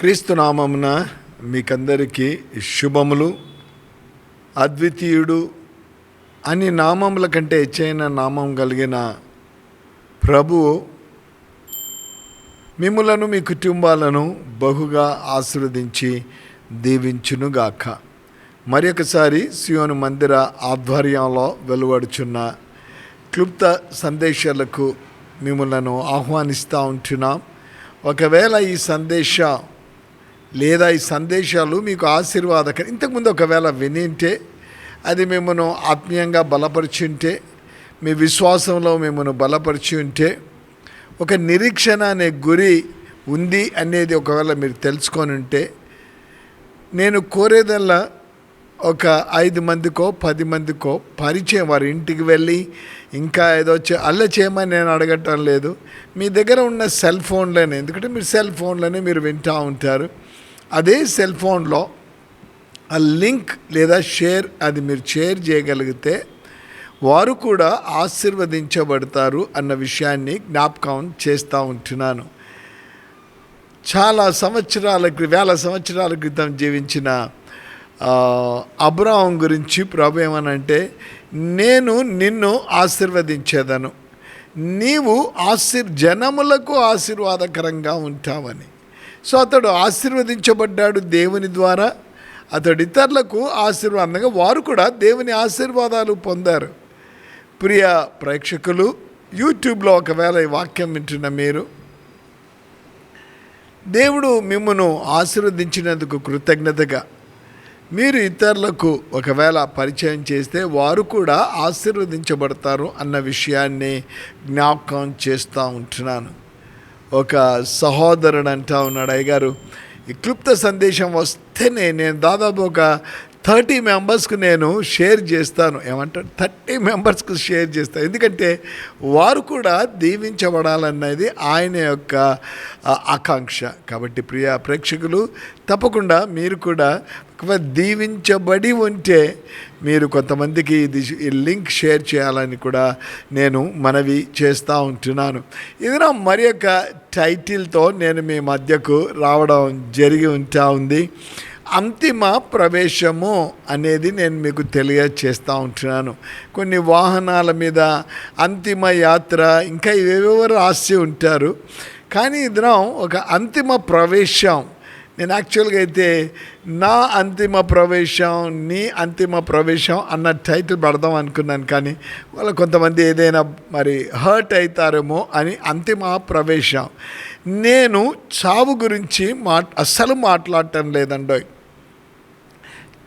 క్రీస్తు నామమున మీకందరికీ శుభములు. అద్వితీయుడు అన్ని నామముల కంటే హెచ్చైన నామం కలిగిన ప్రభువు మిమ్ములను మీ కుటుంబాలను బహుగా ఆశీర్వదించి దీవించునుగాక. మరి ఒకసారి సియోను మందిర ఆధ్వర్యంలో వెలువడుచున్న క్లుప్త సందేశాలకు మిమ్మలను ఆహ్వానిస్తూ ఉంటున్నాం. ఒకవేళ ఈ సందేశం లేదా ఈ సందేశాలు మీకు ఆశీర్వాదక ఇంతకుముందు ఒకవేళ వినింటే అది మిమ్మల్ని ఆత్మీయంగా బలపరిచి ఉంటే మీ విశ్వాసంలో మిమ్మను బలపరిచి ఉంటే ఒక నిరీక్షణ అనే గురి ఉంది అనేది ఒకవేళ మీరు తెలుసుకొని ఉంటే నేను కోరేదల్లా ఒక ఐదు మందికో పది మందికో పరిచయం వారి ఇంటికి వెళ్ళి ఇంకా ఏదో అల్ల చేయమని నేను అడగటం లేదు. మీ దగ్గర ఉన్న సెల్ ఫోన్లోనే ఎందుకంటే మీరు సెల్ ఫోన్లోనే మీరు వింటూ ఉంటారు. అదే సెల్ ఫోన్లో ఆ లింక్ లేదా షేర్ అది మీరు షేర్ చేయగలిగితే వారు కూడా ఆశీర్వదించబడతారు అన్న విషయాన్ని జ్ఞాపకం చేస్తూ ఉంటున్నాను. చాలా సంవత్సరాల వేల సంవత్సరాల క్రితం జీవించిన అబ్రాహం గురించి ప్రభు ఏమనంటే నేను నిన్ను ఆశీర్వదించేదను. నీవు ఆశీర్ జనములకు ఆశీర్వాదకరంగా ఉంటావని. సో అతడు ఆశీర్వదించబడ్డాడు దేవుని ద్వారా. అతడు ఇతరులకు ఆశీర్వాదంగా వారు కూడా దేవుని ఆశీర్వాదాలు పొందారు. ప్రియ ప్రేక్షకులు యూట్యూబ్లో ఒకవేళ ఈ వాక్యం వింటున్న మీరు దేవుడు మిమ్మను ఆశీర్వదించినందుకు కృతజ్ఞతగా. మీరు ఇతరులకు ఒకవేళ పరిచయం చేస్తే వారు కూడా ఆశీర్వదించబడతారు అన్న విషయాన్ని జ్ఞాపకం చేస్తూ ఉంటున్నాను. ఒక సహోదరుడు అంటా ఉన్నాడు అయ్యగారు ఈ క్లుప్త సందేశం వస్తేనే నేను దాదాపు ఒక థర్టీ మెంబర్స్కి నేను షేర్ చేస్తాను. ఏమంటారు థర్టీ మెంబర్స్కి షేర్ చేస్తాను ఎందుకంటే వారు కూడా దీవించబడాలన్నది ఆయన యొక్క ఆకాంక్ష. కాబట్టి ప్రియ ప్రేక్షకులు తప్పకుండా మీరు కూడా దీవించబడి ఉంటే మీరు కొంతమందికి ఇది ఈ లింక్ షేర్ చేయాలని కూడా నేను మనవి చేస్తూ ఉంటున్నాను. ఇది నా మరి యొక్క టైటిల్తో నేను మీ మధ్యకు రావడం జరిగి ఉంటా ఉంది. అంతిమ ప్రవేశము అనేది నేను మీకు తెలియచేస్తూ ఉంటున్నాను. కొన్ని వాహనాల మీద అంతిమ యాత్ర ఇంకా ఏవేవో రాసి ఉంటారు. కానీ ఇద్దరం ఒక అంతిమ ప్రవేశం. నేను యాక్చువల్గా అయితే నా అంతిమ ప్రవేశం నీ అంతిమ ప్రవేశం అన్న టైటిల్ పెడదాం అనుకున్నాను. కానీ వాళ్ళు కొంతమంది ఏదైనా మరి హర్ట్ అవుతారేమో అని అంతిమ ప్రవేశం. నేను చావు గురించి మా అస్సలు మాట్లాడటం లేదండోయ్.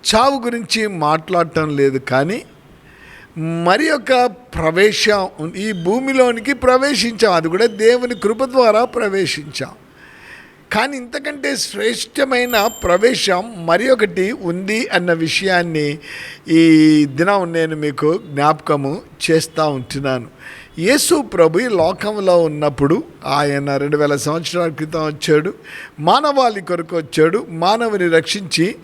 చావు గురించి మాట్లాడటం లేదు కానీ మరి యొక్క ప్రవేశం ఈ భూమిలోనికి ప్రవేశించాం. అది కూడా దేవుని కృప ద్వారా ప్రవేశించాం. కానీ ఇంతకంటే శ్రేష్టమైన ప్రవేశం మరి ఒకటి ఉంది అన్న విషయాన్ని ఈ దినం నేను మీకు జ్ఞాపకము చేస్తూ ఉంటున్నాను. యేసు ప్రభు ఈ లోకంలో ఉన్నప్పుడు ఆయన రెండు వేల సంవత్సరాల క్రితం వచ్చాడు మానవాళి కొరకు వచ్చాడు మానవుని రక్షించి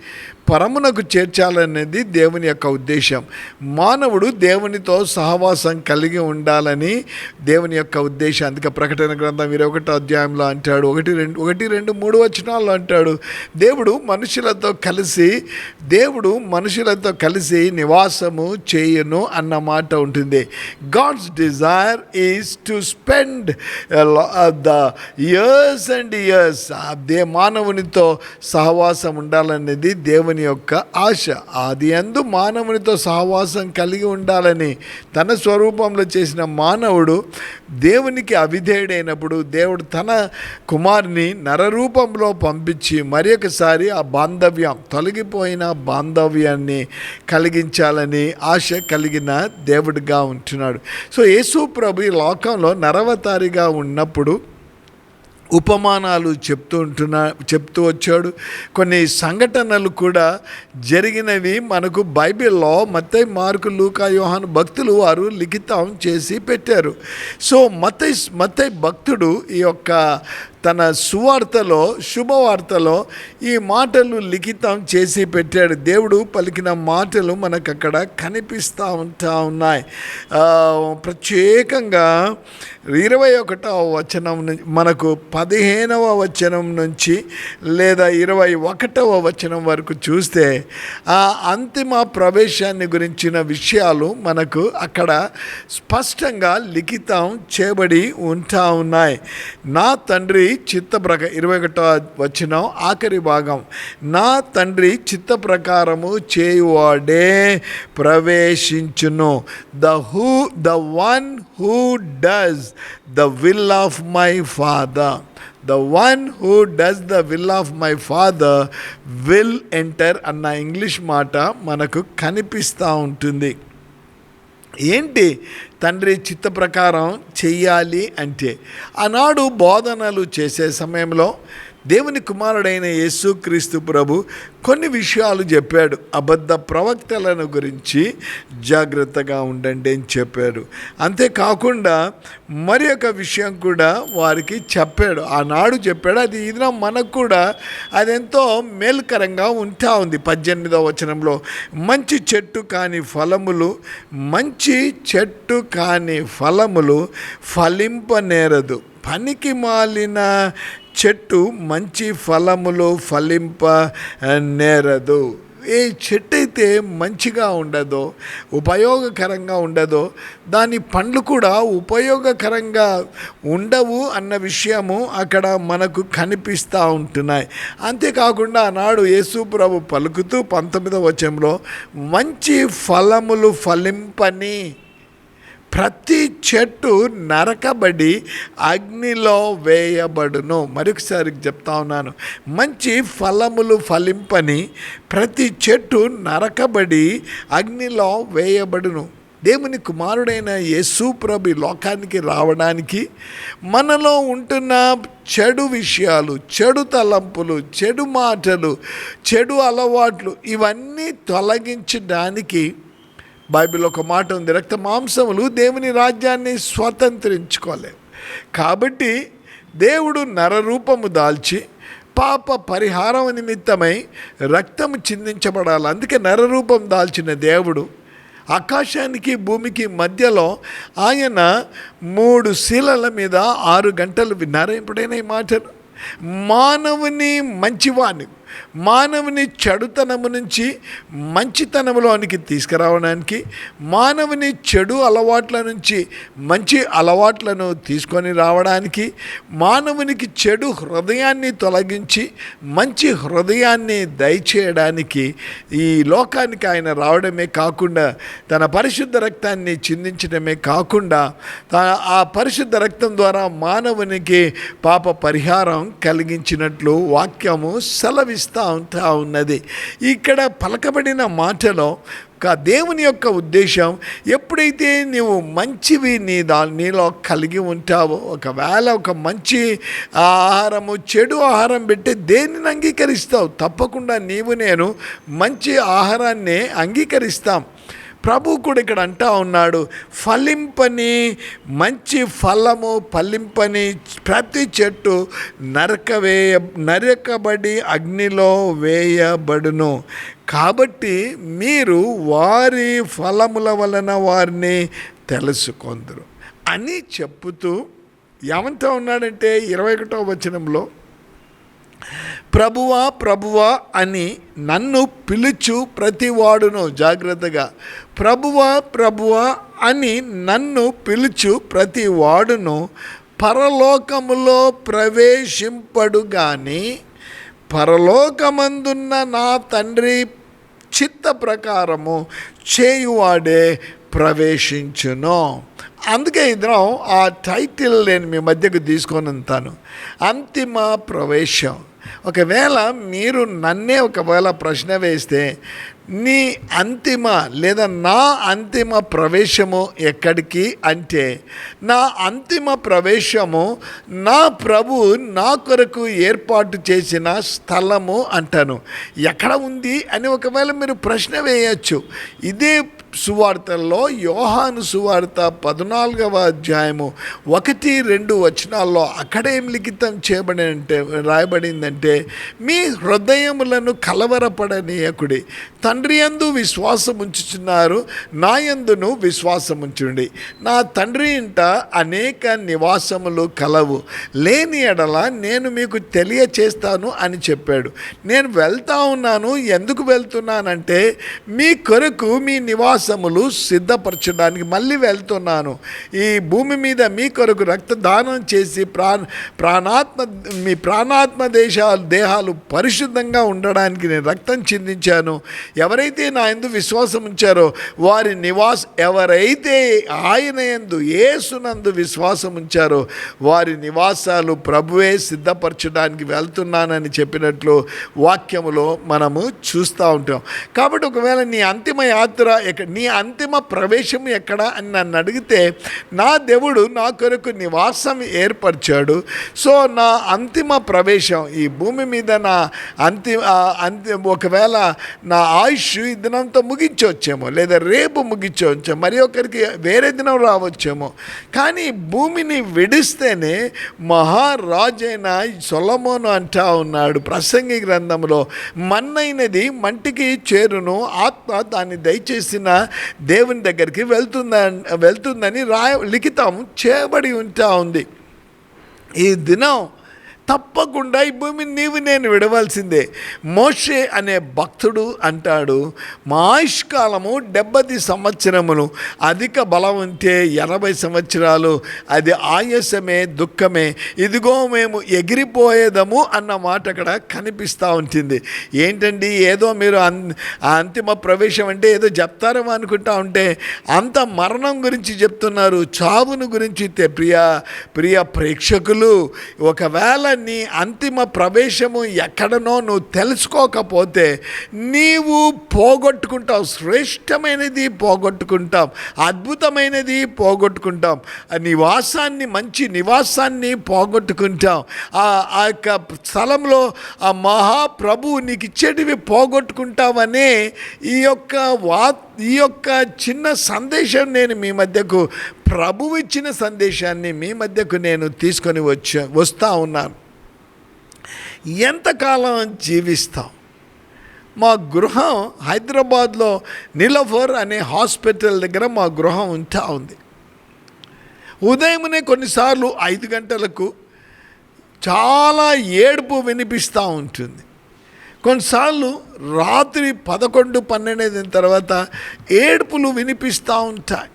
పరమునకు చేర్చాలనేది దేవుని యొక్క ఉద్దేశం. మానవుడు దేవునితో సహవాసం కలిగి ఉండాలని దేవుని యొక్క ఉద్దేశం. అందుకే ప్రకటన గ్రంథం ఇరవై ఒకటో అధ్యాయంలో అంటాడు ఒకటి రెండు ఒకటి రెండు మూడు వచనాల్లో అంటాడు దేవుడు మనుషులతో కలిసి దేవుడు మనుషులతో కలిసి నివాసము చేయను అన్న మాట ఉంటుంది. God's desire is to spend the years and years they మానవునితో సహవాసం ఉండాలనేది దేవుని యొక్క ఆశ. అది అందు మానవునితో సహవాసం కలిగి ఉండాలని తన స్వరూపంలో చేసిన మానవుడు దేవునికి అవిధేయుడైనప్పుడు దేవుడు తన కుమారుని నరరూపంలో పంపించి మరి ఒకసారి ఆ బాంధవ్యం తొలగిపోయిన బాంధవ్యాన్ని కలిగించాలని ఆశ కలిగిన దేవుడిగా ఉంటున్నాడు. సో యేసు ప్రభు ఈ లోకంలో నరవతారిగా ఉన్నప్పుడు ఉపమానాలు చెప్తూ ఉంటున్నా చెప్తూ వచ్చాడు. కొన్ని సంఘటనలు కూడా జరిగినవి మనకు బైబిల్లో మత్తై మార్కు లూకా యోహాన్ భక్తులు వారు లిఖితం చేసి పెట్టారు. సో మత్తై మత్తై భక్తుడు ఈ యొక్క తన సువార్తలో శుభవార్తలో ఈ మాటలు లిఖితం చేసి పెట్టాడు. దేవుడు పలికిన మాటలు మనకు అక్కడ కనిపిస్తూ ఉంటా ఉన్నాయి. ప్రత్యేకంగా ఇరవై ఒకటవ వచనం నుంచి మనకు పదిహేనవ వచనం నుంచి లేదా ఇరవై ఒకటవ వచనం వరకు చూస్తే ఆ అంతిమ ప్రవేశాన్ని గురించిన విషయాలు మనకు అక్కడ స్పష్టంగా లిఖితం చేయబడి ఉంటా ఉన్నాయి. నా తండ్రి చిత్త ప్రక ఇరవై ఒకటో వచ్చిన ఆఖరి భాగం. నా తండ్రి చిత్త ప్రకారము చేయువాడే ప్రవేశించును. The who the one who does the will of my father the one who does the will of my father will enter అన్న ఇంగ్లీష్ మాట మనకు కనిపిస్తూ ఉంటుంది. ఏంటి? తండ్రి చిత్త ప్రకారం చెయ్యాలి అంటే ఆనాడు బోధనలు చేసే సమయంలో దేవుని కుమారుడైన యేసుక్రీస్తు ప్రభు కొన్ని విషయాలు చెప్పాడు. అబద్ధ ప్రవక్తలను గురించి జాగ్రత్తగా ఉండండి అని చెప్పాడు. అంతేకాకుండా మరి ఒక విషయం కూడా వారికి చెప్పాడు. ఆనాడు చెప్పాడు. అది ఇది మనకు కూడా అదెంతో మేలుకరంగా ఉంటా ఉంది. పద్దెనిమిదవ వచనంలో మంచి చెట్టు కాని ఫలములు మంచి చెట్టు కాని ఫలములు ఫలింపనేరదు. పనికి మాలిన చెట్టు మంచి ఫలములు ఫలింప నేరదు. ఏ చెట్టు అయితే మంచిగా ఉండదో ఉపయోగకరంగా ఉండదో దాని పండ్లు కూడా ఉపయోగకరంగా ఉండవు అన్న విషయము అక్కడ మనకు కనిపిస్తూ ఉంటున్నాయి. అంతేకాకుండా ఆనాడు యేసు ప్రభు పలుకుతూ పంతొమ్మిదవ వచనంలో మంచి ఫలములు ఫలింపని ప్రతి చెట్టు నరకబడి అగ్నిలో వేయబడును. మరొకసారి చెప్తా ఉన్నాను. మంచి ఫలములు ఫలింపని ప్రతి చెట్టు నరకబడి అగ్నిలో వేయబడును. దేవుని కుమారుడైన యేసు ప్రభు లోకానికి రావడానికి మనలో ఉంటున్న చెడు విషయాలు చెడు తలంపులు చెడు మాటలు చెడు అలవాట్లు ఇవన్నీ తొలగించడానికి బైబిల్ ఒక మాట ఉంది రక్త మాంసములు దేవుని రాజ్యాన్ని స్వతంత్రించుకోలేవు కాబట్టి దేవుడు నరరూపము దాల్చి పాప పరిహారం నిమిత్తమై రక్తము చిందించబడాలి. అందుకే నరరూపం దాల్చిన దేవుడు ఆకాశానికి భూమికి మధ్యలో ఆయన మూడు శీలల మీద ఆరు గంటలు విన్నారా ఎప్పుడైనా ఈ మాటను? మానవుని మంచివాణి మానవుని చెడుతనము నుంచి మంచితనములోనికి తీసుకురావడానికి మానవుని చెడు అలవాట్ల నుంచి మంచి అలవాట్లను తీసుకొని రావడానికి మానవునికి చెడు హృదయాన్ని తొలగించి మంచి హృదయాన్ని దయచేయడానికి ఈ లోకానికి ఆయన రావడమే కాకుండా తన పరిశుద్ధ రక్తాన్ని చిందించడమే కాకుండా ఆ పరిశుద్ధ రక్తం ద్వారా మానవునికి పాప పరిహారం కలిగించినట్లు వాక్యము సెలవిస్తూ ఉంటా ఉన్నది. ఇక్కడ పలకబడిన మాటలో ఒక దేవుని యొక్క ఉద్దేశం ఎప్పుడైతే నీవు మంచివి నీ దా నీలో కలిగి ఉంటావో ఒకవేళ ఒక మంచి ఆహారము చెడు ఆహారం పెట్టి దేనిని అంగీకరిస్తావు? తప్పకుండా నీవు నేను మంచి ఆహారాన్ని అంగీకరిస్తాం. ప్రభు కూడా ఇక్కడ అంటా ఉన్నాడు ఫలింపని మంచి ఫలము ఫలింపని ప్రతి చెట్టు నరకవేయ నరకబడి అగ్నిలో వేయబడును. కాబట్టి మీరు వారి ఫలముల వలన వారిని తెలుసుకొందరు. అని చెప్పుతూ ఏమంటా ఉన్నాడంటే ఇరవై ఒకటో వచనంలో ప్రభువా ప్రభువా అని నన్ను పిలుచు ప్రతివాడును. జాగ్రత్తగా. ప్రభువా ప్రభువా అని నన్ను పిలుచు ప్రతివాడును. పరలోకములో ప్రవేశింపడు కానీ పరలోకమందున్న నా తండ్రి చిత్త ప్రకారము చేయువాడే ప్రవేశించును. అందుకే ఇద్దరం ఆ టైటిల్ నేను మీ మధ్యకు తీసుకొని ఉంటాను. అంతిమ ప్రవేశం. ఒకవేళ మీరు నన్నే ఒకవేళ ప్రశ్న వేస్తే నీ అంతిమ లేదా నా అంతిమ ప్రవేశము ఎక్కడికి అంటే నా అంతిమ ప్రవేశము నా ప్రభు నా కొరకు ఏర్పాటు చేసిన స్థలము అంటాను. ఎక్కడ ఉంది అని ఒకవేళ మీరు ప్రశ్న వేయచ్చు. ఇదే సువార్తల్లో యోహాను సువార్త పద్నాలుగవ అధ్యాయము ఒకటి రెండు వచనాల్లో అక్కడేం లిఖితం చేయబడి అంటే రాయబడిందంటే మీ హృదయములను కలవరపడనీయకుడి తండ్రి యందు విశ్వాసం ఉంచుచున్నారు నా యందును విశ్వాసం ఉంచుండి. నా తండ్రి ఇంట అనేక నివాసములు కలవు. లేని ఎడల నేను మీకు తెలియచేస్తాను అని చెప్పాడు. నేను వెళ్తా ఉన్నాను ఎందుకు వెళ్తున్నానంటే మీ కొరకు మీ నివాసములు సిద్ధపరచడానికి మళ్ళీ వెళ్తున్నాను. ఈ భూమి మీద మీ కొరకు రక్తదానం చేసి ప్రాణ ప్రాణాత్మ మీ ప్రాణాత్మ దేశాలు దేహాలు పరిశుద్ధంగా ఉండడానికి నేను రక్తం చిందించాను. ఎవరైతే నా ఎందు విశ్వాసం ఉంచారో వారి నివాస ఎవరైతే ఆయన ఎందు ఏసునందు విశ్వాసం ఉంచారో వారి నివాసాలు ప్రభువే సిద్ధపరచడానికి వెళ్తున్నానని చెప్పినట్లు వాక్యములో మనము చూస్తూ ఉంటాం. కాబట్టి ఒకవేళ నీ అంతిమ యాత్ర ఎక్కడ నీ అంతిమ ప్రవేశం ఎక్కడ అని నన్ను అడిగితే నా దేవుడు నా కొరకు నివాసం ఏర్పరిచాడు. సో నా అంతిమ ప్రవేశం ఈ భూమి మీద నా అంతిమ అంతి ఒకవేళ నా ఆయుష్ ఈ దినంతో ముగించవచ్చేమో లేదా రేపు ముగించవచ్చేమో మరి ఒకరికి వేరే దినం రావచ్చేమో. కానీ భూమిని విడిస్తేనే మహారాజైన సొలమోను అంటా ఉన్నాడు. ప్రసంగి గ్రంథంలో మన్నైనది మంటికి చేరును ఆత్మ దాన్ని దయచేసిన దేవుని దగ్గరికి వెళ్తుందని వెళ్తుందని రాయ లిఖితం చేయబడి ఉంటా ఉంది. ఈ దినం తప్పకుండా ఈ భూమిని నీవు నేను విడవలసిందే. మోషే అనే భక్తుడు అంటాడు మా ఆయుష్కాలము డెబ్బది సంవత్సరములు అధిక బలం ఉంటే ఎనభై సంవత్సరాలు అది ఆయాసమే దుఃఖమే. ఇదిగో మేము ఎగిరిపోయేదము అన్న మాట అక్కడ కనిపిస్తూ ఉంటుంది. ఏంటండి ఏదో మీరు అన్ ఆ అంతిమ ప్రవేశం అంటే ఏదో చెప్తారేమో అనుకుంటా ఉంటే అంత మరణం గురించి చెప్తున్నారు చావును గురించి ప్రియ ప్రియ ప్రేక్షకులు ఒకవేళ నీ అంతిమ ప్రవేశము ఎక్కడనో నువ్వు తెలుసుకోకపోతే నీవు పోగొట్టుకుంటావు. శ్రేష్టమైనది పోగొట్టుకుంటాం. అద్భుతమైనది పోగొట్టుకుంటాం. ఆ నివాసాన్ని మంచి నివాసాన్ని పోగొట్టుకుంటాం. ఆ ఆ యొక్క స్థలంలో ఆ మహాప్రభువు నీకు ఇచ్చేటివి పోగొట్టుకుంటావనే ఈ యొక్క వా ఈ యొక్క చిన్న సందేశం నేను మీ మధ్యకు ప్రభువు ఇచ్చిన సందేశాన్ని మీ మధ్యకు నేను తీసుకొని వచ్చా వస్తూ ఉన్నాను. ఎంతకాలం జీవిస్తాం? మా గృహం హైదరాబాద్లో నిలఫర్ అనే హాస్పిటల్ దగ్గర మా గృహం ఉంటా ఉంది. ఉదయమునే కొన్నిసార్లు ఐదు గంటలకు చాలా ఏడుపు వినిపిస్తూ ఉంటుంది. కొన్నిసార్లు రాత్రి పదకొండు పన్నెండు తర్వాత ఏడుపులు వినిపిస్తూ ఉంటాయి.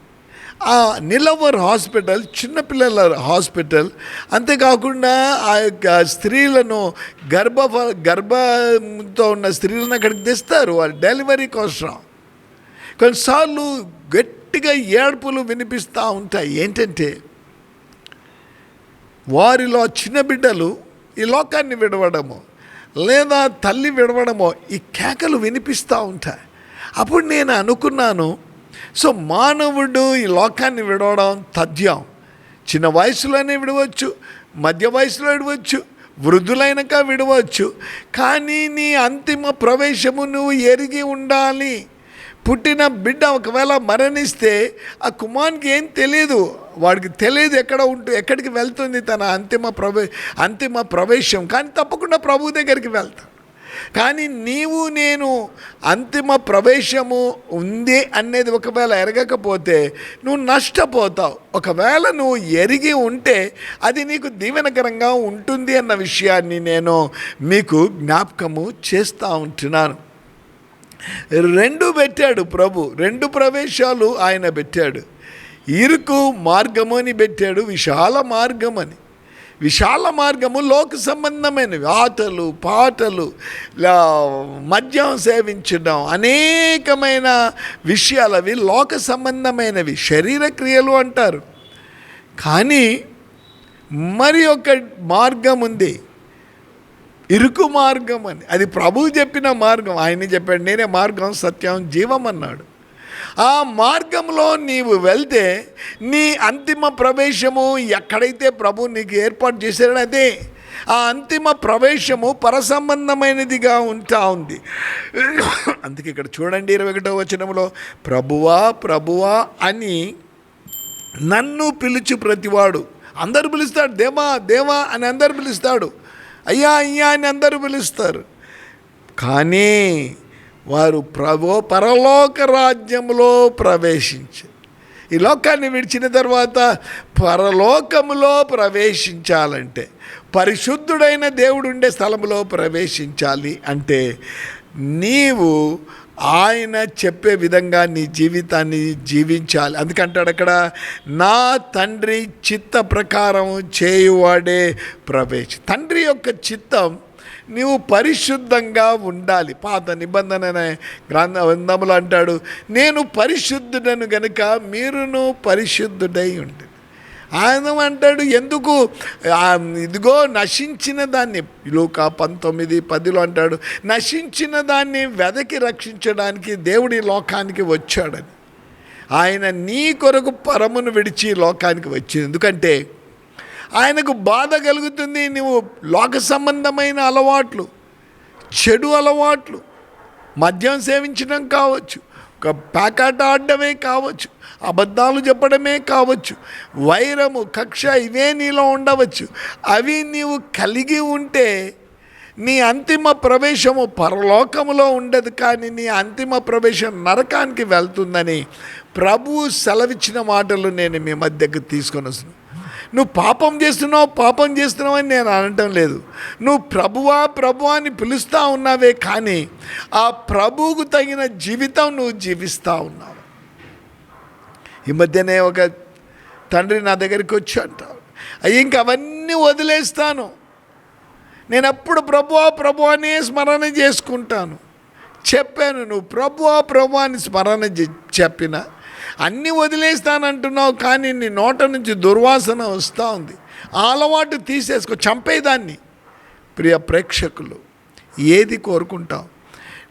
ఆ నిలవర్ హాస్పిటల్ చిన్నపిల్లల హాస్పిటల్. అంతేకాకుండా ఆ యొక్క స్త్రీలను గర్భ గర్భంతో ఉన్న స్త్రీలను అక్కడికి తెస్తారు. వాళ్ళు డెలివరీ కోసం. కొన్నిసార్లు గట్టిగా ఏడుపులు వినిపిస్తూ ఉంటాయి. ఏంటంటే వారిలో చిన్న బిడ్డలు ఈ లోకాన్ని విడవడము లేదా తల్లి విడవడమో ఈ కేకలు వినిపిస్తూ ఉంటాయి. అప్పుడు నేను అనుకున్నాను సో మానవుడు ఈ లోకాన్ని విడవడం తథ్యం. చిన్న వయసులోనే విడవచ్చు మధ్య వయసులో విడవచ్చు వృద్ధులైనక విడవచ్చు. కానీ నీ అంతిమ ప్రవేశము నువ్వు ఎరిగి ఉండాలి. పుట్టిన బిడ్డ ఒకవేళ మరణిస్తే ఆ కుమార్కి ఏం తెలియదు వాడికి తెలియదు ఎక్కడ ఉంటూ ఎక్కడికి వెళ్తుంది తన అంతిమ ప్రవే అంతిమ ప్రవేశం. కానీ తప్పకుండా ప్రభు దగ్గరికి వెళ్తా కానీ నీవు నేను అంతిమ ప్రవేశము ఉంది అనేది ఒకవేళ ఎరగకపోతే నువ్వు నష్టపోతావు. ఒకవేళ నువ్వు ఎరిగి ఉంటే అది నీకు దీవెనకరంగా ఉంటుంది అన్న విషయాన్ని నేను మీకు జ్ఞాపకము చేస్తూ ఉంటున్నాను. రెండు పెట్టాడు ప్రభు. రెండు ప్రవేశాలు ఆయన పెట్టాడు. ఇరుకు మార్గము అని పెట్టాడు. విశాల మార్గం అని విశాల మార్గము లోక సంబంధమైనవి. ఆటలు పాటలు మద్యం సేవించడం అనేకమైన విషయాలు అవి లోక సంబంధమైనవి. శరీర క్రియలు అంటారు. కానీ మరి ఒక మార్గం ఉంది. ఇరుకు మార్గం అని. అది ప్రభువు చెప్పిన మార్గం. ఆయన చెప్పాడు నేనే మార్గం సత్యం జీవం అన్నాడు. ఆ మార్గంలో నీవు వెళ్తే నీ అంతిమ ప్రవేశము ఎక్కడైతే ప్రభు నీకు ఏర్పాటు చేశాడో అదే. ఆ అంతిమ ప్రవేశము పరసంబంధమైనదిగా ఉంటా ఉంది. అందుకే ఇక్కడ చూడండి ఇరవై ఒకటో వచనంలో ప్రభువా ప్రభువా అని నన్ను పిలుచు ప్రతివాడు. అందరు పిలుస్తాడు దేవా దేవా అని అందరు పిలుస్తాడు అయ్యా అయ్యా అని అందరూ పిలుస్తారు. కానీ వారు ప్రభో పరలోక రాజ్యంలో ప్రవేశించారు ఈ లోకాన్ని విడిచిన తర్వాత పరలోకములో ప్రవేశించాలంటే పరిశుద్ధుడైన దేవుడు ఉండే స్థలంలో ప్రవేశించాలి అంటే నీవు ఆయన చెప్పే విధంగా నీ జీవితాన్ని జీవించాలి. అందుకంటాడు అక్కడ నా తండ్రి చిత్త ప్రకారం చేయువాడే ప్రవేశ తండ్రి యొక్క చిత్తం నీవు పరిశుద్ధంగా ఉండాలి. పాత నిబంధననే గ్రంథ గ్రంథములు అంటాడు నేను పరిశుద్ధుడను గనుక మీరును పరిశుద్ధుడై ఉండి. ఆయన అంటాడు ఎందుకు? ఇదిగో నశించిన దాన్ని. లోక పంతొమ్మిది పదిలో అంటాడు నశించిన దాన్ని వెదకి రక్షించడానికి దేవుడి లోకానికి వచ్చాడని. ఆయన నీ కొరకు పరమును విడిచి లోకానికి వచ్చింది. ఎందుకంటే ఆయనకు బాధ కలుగుతుంది నువ్వు లోక సంబంధమైన అలవాట్లు చెడు అలవాట్లు మద్యం సేవించడం కావచ్చు ఒక ప్యాకాట ఆడడమే కావచ్చు అబద్ధాలు చెప్పడమే కావచ్చు వైరము కక్ష ఇవే నీలో ఉండవచ్చు. అవి నీవు కలిగి ఉంటే నీ అంతిమ ప్రవేశము పరలోకములో ఉండదు కానీ నీ అంతిమ ప్రవేశం నరకానికి వెళ్తుందని ప్రభువు సెలవిచ్చిన మాటలు నేను మీ మధ్యకు తీసుకొని వస్తున్నాను. నువ్వు పాపం చేస్తున్నావు పాపం చేస్తున్నావు అని నేను అనటం లేదు. నువ్వు ప్రభువా ప్రభువా అని పిలుస్తూ ఉన్నావే కానీ ఆ ప్రభువుకు తగిన జీవితం నువ్వు జీవిస్తూ ఉన్నావు. ఈ మధ్యనే ఒక తండ్రి నా దగ్గరికి వచ్చి అంటావు అయ్యి ఇంక అవన్నీ వదిలేస్తాను. నేను అప్పుడు ప్రభువా ప్రభు అనే స్మరణ చేసుకుంటాను. చెప్పాను నువ్వు ప్రభువా ప్రభు అని స్మరణ చెప్పినా చెప్పిన అన్నీ వదిలేస్తానంటున్నావు కానీ నీ నోట నుంచి దుర్వాసన వస్తూ ఉంది. ఆ అలవాటు తీసేసుకో చంపేదాన్ని ప్రియ ప్రేక్షకులు ఏది కోరుకుంటావు?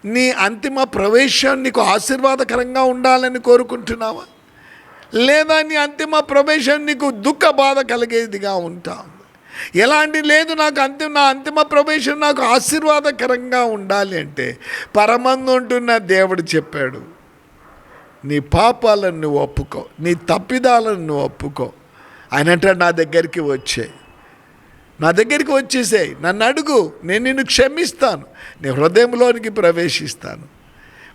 నీ అంతిమ ప్రవేశం నీకు ఆశీర్వాదకరంగా ఉండాలని కోరుకుంటున్నావా? లేదా నీ అంతిమ ప్రవేశం నీకు దుఃఖ బాధ కలిగేదిగా ఉంటా? ఎలాంటి లేదు నాకు అంతిమ నా అంతిమ ప్రవేశం నాకు ఆశీర్వాదకరంగా ఉండాలి అంటే పరమందు ఉంటున్న దేవుడు చెప్పాడు. నీ పాపాలను నువ్వు ఒప్పుకో. నీ తప్పిదాలను నువ్వు ఒప్పుకో. ఆయన అంటాడు నా దగ్గరికి వచ్చే. నా దగ్గరికి వచ్చేసాయి. నన్ను అడుగు. నేను నిన్ను క్షమిస్తాను. నీ హృదయంలోనికి ప్రవేశిస్తాను.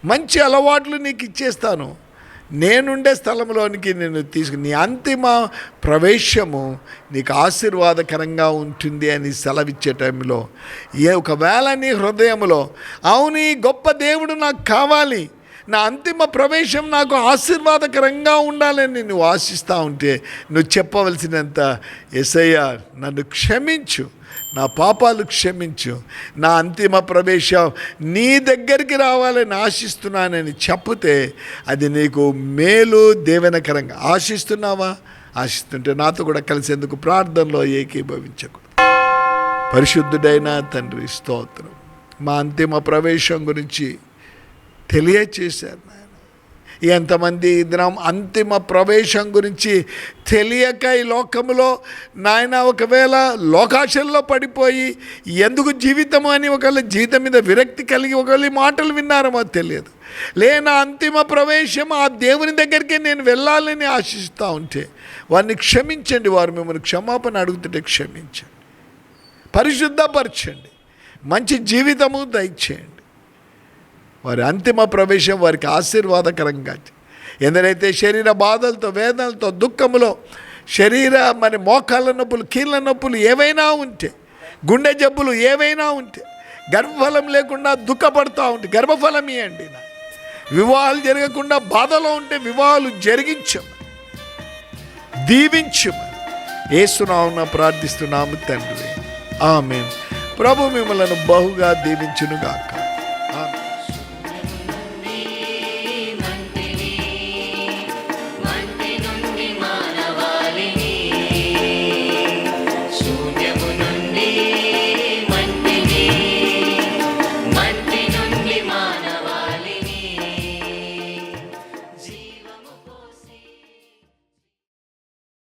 మంచి అలవాట్లు నీకు ఇచ్చేస్తాను. నేనుండే స్థలంలోనికి నేను తీసుకు నీ అంతిమ ప్రవేశము నీకు ఆశీర్వాదకరంగా ఉంటుంది అని సెలవిచ్చే టైంలో ఏ ఒకవేళ నీ హృదయంలో అవును ఈ గొప్ప దేవుడు నాకు కావాలి నా అంతిమ ప్రవేశం నాకు ఆశీర్వాదకరంగా ఉండాలని నువ్వు ఆశిస్తూ ఉంటే నువ్వు చెప్పవలసినంత ఎసయ్య నన్ను క్షమించు. నా పాపాలు క్షమించు. నా అంతిమ ప్రవేశం నీ దగ్గరికి రావాలని ఆశిస్తున్నానని చెప్పితే అది నీకు మేలు దేవనకరంగా. ఆశిస్తున్నావా? ఆశిస్తుంటే నాతో కూడా కలిసేందుకు ప్రార్థనలో ఏకీభవించకూడదు పరిశుద్ధుడైన తండ్రి స్తోత్రం. మా అంతిమ ప్రవేశం గురించి తెలియచేశారు నాయన. ఎంతమంది దినం అంతిమ ప్రవేశం గురించి తెలియక ఈ లోకంలో నాయన ఒకవేళ లోకాశల్లో పడిపోయి ఎందుకు జీవితం అని ఒకవేళ జీవితం మీద విరక్తి కలిగి ఒకవేళ మాటలు విన్నారమో తెలియదు. లేనా అంతిమ ప్రవేశం ఆ దేవుని దగ్గరికి నేను వెళ్ళాలని ఆశిస్తూ ఉంటే వారిని క్షమించండి వారు మిమ్మల్ని క్షమాపణ అడుగుతుంటే క్షమించండి. పరిశుద్ధపరచండి. మంచి జీవితము దయచేయండి. వారి అంతిమ ప్రవేశం వారికి ఆశీర్వాదకరంగా ఎందరైతే శరీర బాధలతో వేదనలతో దుఃఖములో శరీర మరి మోకాళ్ళ నొప్పులు కీళ్ళ నొప్పులు ఏవైనా ఉంటే గుండె జబ్బులు ఏవైనా ఉంటే గర్భఫలం లేకుండా దుఃఖపడుతూ ఉంటే గర్భఫలం ఇవ్వండి వివాహాలు జరగకుండా బాధలో ఉంటే వివాహాలు జరిగించము దీవించమని ఏసునామున ప్రార్థిస్తున్నాము తండ్రి. ఆమె ప్రభు మిమ్మలను బహుగా దీవించునుగాక.